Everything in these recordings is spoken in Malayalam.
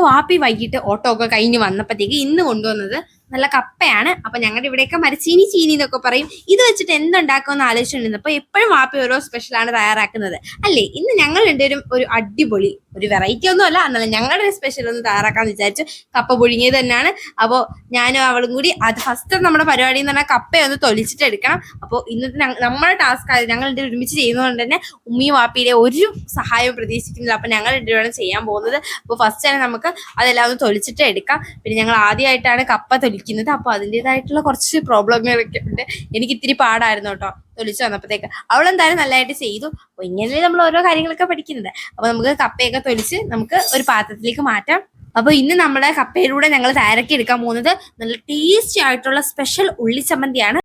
അപ്പോൾ വാപ്പി വൈകിട്ട് ഓട്ടോ ഒക്കെ കഴിഞ്ഞ് വന്നപ്പോഴത്തേക്ക് ഇന്ന് കൊണ്ടുവന്നത് നല്ല കപ്പയാണ്. അപ്പൊ ഞങ്ങളുടെ ഇവിടെയൊക്കെ മരച്ചീനി ചീനി എന്നൊക്കെ പറയും. ഇത് വെച്ചിട്ട് എന്തുണ്ടാക്കുമെന്ന് ആലോചിച്ചിട്ടുണ്ട് അപ്പൊ എപ്പോഴും വാപ്പി ഓരോ സ്പെഷ്യലാണ് തയ്യാറാക്കുന്നത്. അല്ലേ? ഇന്ന് ഞങ്ങൾ രണ്ടുപേരും ഒരു അടിപൊളി ഒരു വെറൈറ്റി ഒന്നും അല്ല എന്നാലും ഞങ്ങളുടെ ഒരു സ്പെഷ്യൽ ഒന്ന് തയ്യാറാക്കാന്ന് വിചാരിച്ചു കപ്പ പുഴുങ്ങിയത് തന്നെയാണ്. അപ്പോൾ ഞാനും അവളും കൂടി അത് ഫസ്റ്റ് നമ്മുടെ പരിപാടി എന്ന് പറഞ്ഞാൽ കപ്പയൊന്ന് തൊലിച്ചിട്ട് എടുക്കണം. അപ്പോൾ ഇന്നത്തെ നമ്മുടെ ടാസ്ക് ആയത് ഞങ്ങൾ രണ്ടുപേരും ഒരുമിച്ച് ചെയ്യുന്നതുകൊണ്ട് തന്നെ ഉമ്മിയും വാപ്പിയുടെ ഒരു സഹായവും പ്രതീക്ഷിക്കുന്നില്ല. അപ്പൊ ഞങ്ങൾ രണ്ടുപേരും ചെയ്യാൻ പോകുന്നത്. അപ്പോൾ ഫസ്റ്റ് തന്നെ നമുക്ക് അതെല്ലാം ഒന്ന് തൊലിച്ചിട്ട് എടുക്കാം. പിന്നെ ഞങ്ങൾ ആദ്യമായിട്ടാണ് കപ്പ തൊലിക്കുന്നത് അപ്പോൾ അതിന്റെതായിട്ടുള്ള കുറച്ച് പ്രോബ്ലം ഉണ്ട്. എനിക്ക് ഇത്തിരി പാടായിരുന്നു കേട്ടോ. തൊലിച്ച് വന്നപ്പോഴത്തേക്ക്. അവൾ എന്തായാലും നല്ലതായിട്ട് ചെയ്തു. അപ്പോൾ ഇങ്ങനെയല്ലേ നമ്മൾ ഓരോ കാര്യങ്ങളൊക്കെ പഠിക്കുന്നത്. അപ്പോൾ നമുക്ക് കപ്പയൊക്കെ തൊലിച്ച് നമുക്ക് ഒരു പാത്രത്തിലേക്ക് മാറ്റാം. അപ്പോൾ ഇന്ന് നമ്മുടെ കപ്പയിലൂടെ ഞങ്ങൾ തയ്യാറാക്കി എടുക്കാൻ പോകുന്നത് നല്ല ടേസ്റ്റി ആയിട്ടുള്ള സ്പെഷ്യൽ ഉള്ളിച്ചമ്മന്തിയാണ്.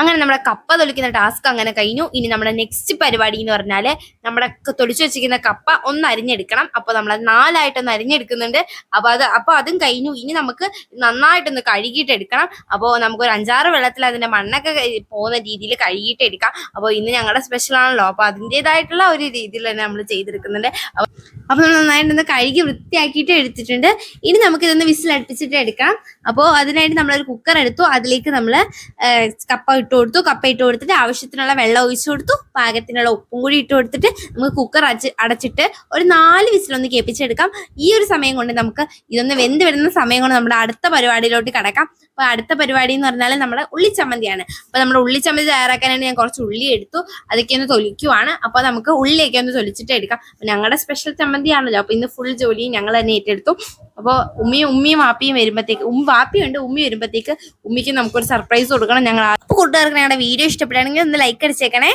അങ്ങനെ നമ്മുടെ കപ്പ തൊലിക്കുന്ന ടാസ്ക് അങ്ങനെ കഴിഞ്ഞു. ഇനി നമ്മുടെ നെക്സ്റ്റ് പരിപാടി എന്ന് പറഞ്ഞാൽ നമ്മുടെ തൊലിച്ചു വെച്ചിരിക്കുന്ന കപ്പ ഒന്ന് അരിഞ്ഞെടുക്കണം. അപ്പോൾ നമ്മൾ നാലായിട്ടൊന്ന് അരിഞ്ഞെടുക്കുന്നുണ്ട്. അപ്പോൾ അത് അപ്പോൾ അതും കഴിഞ്ഞു. ഇനി നമുക്ക് നന്നായിട്ടൊന്ന് കഴുകിയിട്ട് എടുക്കണം. അപ്പോൾ നമുക്ക് ഒരു അഞ്ചാറ് വെള്ളത്തിൽ അതിന്റെ മണ്ണൊക്കെ പോകുന്ന രീതിയിൽ കഴുകിയിട്ട് എടുക്കാം. അപ്പോൾ ഇന്ന് ഞങ്ങളുടെ സ്പെഷ്യൽ ആണല്ലോ. അപ്പോൾ അതിന്റെതായിട്ടുള്ള ഒരു രീതിയിൽ തന്നെ നമ്മൾ ചെയ്തെടുക്കുന്നുണ്ട്. അപ്പോൾ നമ്മൾ നന്നായിട്ടൊന്ന് കഴുകി വൃത്തിയാക്കിയിട്ട് എടുത്തിട്ടുണ്ട്. ഇനി നമുക്ക് ഇതൊന്ന് വിസിൽ അടുപ്പിച്ചിട്ട് എടുക്കാം അപ്പോൾ അതിനായിട്ട് നമ്മളൊരു കുക്കർ എടുത്തു. അതിലേക്ക് നമ്മൾ കപ്പ ഇട്ട് കൊടുത്തു കപ്പ ഇട്ട് കൊടുത്തിട്ട് ആവശ്യത്തിനുള്ള വെള്ളം ഒഴിച്ചു കൊടുത്തു പാകത്തിനുള്ള ഉപ്പും കൂടി ഇട്ട് കൊടുത്തിട്ട് നമുക്ക് കുക്കർ അടച്ച് അടച്ചിട്ട് ഒരു നാല് വിസിലൊന്ന് കേൾപ്പിച്ചെടുക്കാം. ഈ ഒരു സമയം കൊണ്ട് നമുക്ക് ഇതൊന്ന് വെന്ത് വരുന്ന സമയം കൊണ്ട് നമ്മുടെ അടുത്ത പരിപാടിയിലോട്ട് കിടക്കാം. അപ്പൊ അടുത്ത പരിപാടി എന്ന് പറഞ്ഞാൽ നമ്മുടെ ഉള്ളിച്ചമ്മന്തിയാണ്. അപ്പൊ നമ്മുടെ ഉള്ളിച്ചമ്മന്തി തയ്യാറാക്കാനായിട്ട് ഞാൻ കുറച്ച് ഉള്ളി എടുത്തു അതൊക്കെ ഒന്ന് തൊലിക്കുവാണ്. അപ്പൊ നമുക്ക് ഉള്ളിയൊക്കെ ഒന്ന് തൊലിച്ചിട്ട് എടുക്കാം. ഞങ്ങളുടെ സ്പെഷ്യൽ ചമ്മന്തിയാണല്ലോ. അപ്പൊ ഇന്ന് ഫുൾ ജോലി ഞങ്ങൾ തന്നെ ഏറ്റെടുത്തു. അപ്പോൾ ഉമ്മിയും ഉമ്മിയും വാപ്പിയും വരുമ്പോഴത്തേക്ക് ഉമ്മ വാപ്പിയുണ്ട് ഉമ്മി വരുമ്പത്തേക്ക് ഉമ്മിക്ക് നമുക്കൊരു സർപ്രൈസ് കൊടുക്കണം ഞങ്ങൾ അപ്പോൾ കൂട്ടുകാർക്ക് ഞങ്ങളുടെ വീഡിയോ ഇഷ്ടപ്പെടുകയാണെങ്കിൽ ഒന്ന് ലൈക്ക് അടിച്ചേക്കണേ.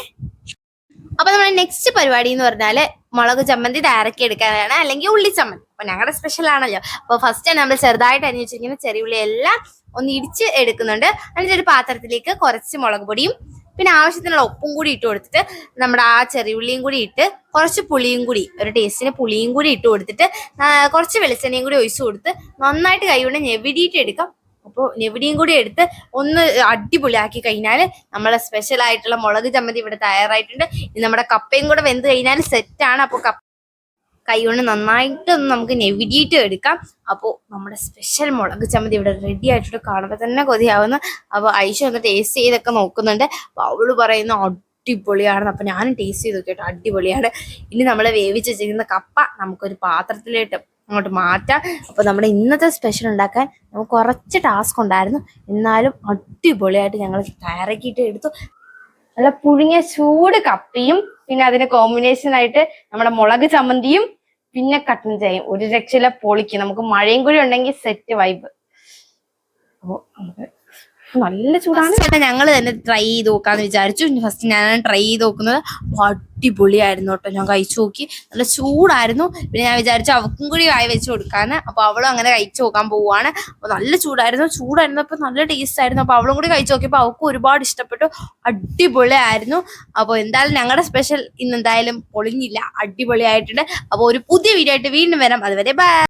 അപ്പൊ നമ്മുടെ നെക്സ്റ്റ് പരിപാടി എന്ന് പറഞ്ഞാൽ മുളക് ചമ്മന്തി തയ്യാറാക്കി എടുക്കാനാണ് അല്ലെങ്കിൽ ഉള്ളി ചമ്മന്തി. അപ്പൊ ഞങ്ങളുടെ സ്പെഷ്യൽ ആണല്ലോ. അപ്പൊ ഫസ്റ്റ് നമ്മൾ ചെറുതായിട്ട് അരിഞ്ഞു ചെറിയ ഉള്ളി എല്ലാം ഒന്ന് ഇടിച്ച് എടുക്കുന്നുണ്ട്. എന്നിട്ട് ഒരു പാത്രത്തിലേക്ക് കുറച്ച് മുളക് പൊടിയും പിന്നെ ആവശ്യത്തിനുള്ള ഉപ്പും കൂടി ഇട്ട് കൊടുത്തിട്ട് നമ്മുടെ ആ ചെറിയുള്ളിയും കൂടി ഇട്ട് കുറച്ച് പുളിയും കൂടി ഒരു ടേസ്റ്റിന് പുളിയും കൂടി ഇട്ട് കൊടുത്തിട്ട് കുറച്ച് വെളിച്ചെണ്ണയും കൂടി ഒഴിച്ചു കൊടുത്ത് നന്നായിട്ട് കൈകൊണ്ട് ഞെവിടിയിട്ട് എടുക്കാം. അപ്പോൾ ഞെവിടിയും കൂടി എടുത്ത് ഒന്ന് അടിപൊളിയാക്കി കഴിഞ്ഞാൽ നമ്മളെ സ്പെഷ്യൽ ആയിട്ടുള്ള മുളക് ചമ്മന്തി ഇവിടെ തയ്യാറായിട്ടുണ്ട്. നമ്മുടെ കപ്പയും കൂടെ വെന്ത് കഴിഞ്ഞാൽ സെറ്റാണ് അപ്പോൾ കപ്പ കൈ കൊണ്ട് നന്നായിട്ട് ഒന്ന് നമുക്ക് നെവിടിയിട്ട് എടുക്കാം. അപ്പോൾ നമ്മുടെ സ്പെഷ്യൽ മുളക് ചമ്മന്തി ഇവിടെ റെഡി ആയിട്ടുണ്ട്. കാണുമ്പോൾ തന്നെ കൊതിയാവുന്നു. അപ്പോൾ ഐഷ ഒന്ന് ടേസ്റ്റ് ചെയ്തൊക്കെ നോക്കുന്നുണ്ട്. അപ്പോൾ അവൾ പറയുന്ന അടിപൊളിയാണ് അപ്പം ഞാനും ടേസ്റ്റ് ചെയ്ത് നോക്കിയിട്ട് അടിപൊളിയാണ്. ഇനി നമ്മൾ വേവിച്ച് വെച്ചിരിക്കുന്ന കപ്പ നമുക്കൊരു പാത്രത്തിലേട്ട് അങ്ങോട്ട് മാറ്റാം. അപ്പോൾ നമ്മുടെ ഇന്നത്തെ സ്പെഷ്യൽ ഉണ്ടാക്കാൻ നമുക്ക് കുറച്ച് ടാസ്ക് ഉണ്ടായിരുന്നു. എന്നാലും അടിപൊളിയായിട്ട് ഞങ്ങൾ തയ്യാറാക്കിയിട്ട് എടുത്തു. നല്ല പുഴുങ്ങിയ ചൂട് കപ്പിയും പിന്നെ അതിന് കോമ്പിനേഷൻ ആയിട്ട് നമ്മുടെ മുളക് ചമ്മന്തിയും പിന്നെ കട്ടൻ ചായയും. ഒരു രക്ഷയിലെ പൊളിക്ക്. നമുക്ക് മഴയും കൂടി ഉണ്ടെങ്കിൽ സെറ്റ് വൈബ് അപ്പോ നമുക്ക് നല്ല ചൂടാണ്. ഞങ്ങൾ തന്നെ ട്രൈ ചെയ്ത് നോക്കാന്ന് വിചാരിച്ചു. ഫസ്റ്റ് ഞാൻ ട്രൈ ചെയ്ത് നോക്കുന്നത്. അടിപൊളിയായിരുന്നു കേട്ടോ. ഞാൻ കഴിച്ചു നോക്കി. നല്ല ചൂടായിരുന്നു. പിന്നെ ഞാൻ വിചാരിച്ചു അവക്കും കൂടി വായി വെച്ച് കൊടുക്കാന്ന്. അപ്പൊ അവളും അങ്ങനെ കഴിച്ചു നോക്കാൻ പോവാണ് അപ്പൊ നല്ല ചൂടായിരുന്നു. ചൂടായിരുന്നപ്പോൾ നല്ല ടേസ്റ്റ് ആയിരുന്നു. അപ്പൊ അവളും കൂടി കഴിച്ചു നോക്കിയപ്പോ അവക്കും ഒരുപാട് ഇഷ്ടപ്പെട്ടു. അടിപൊളിയായിരുന്നു. അപ്പോൾ എന്തായാലും ഞങ്ങളുടെ സ്പെഷ്യൽ ഇന്ന് എന്തായാലും പൊളിഞ്ഞില്ല. അടിപൊളിയായിട്ടുണ്ട്. അപ്പോൾ ഒരു പുതിയ വീഡിയോ ആയിട്ട് വീണ്ടും വരാം. അതുവരെ ബൈ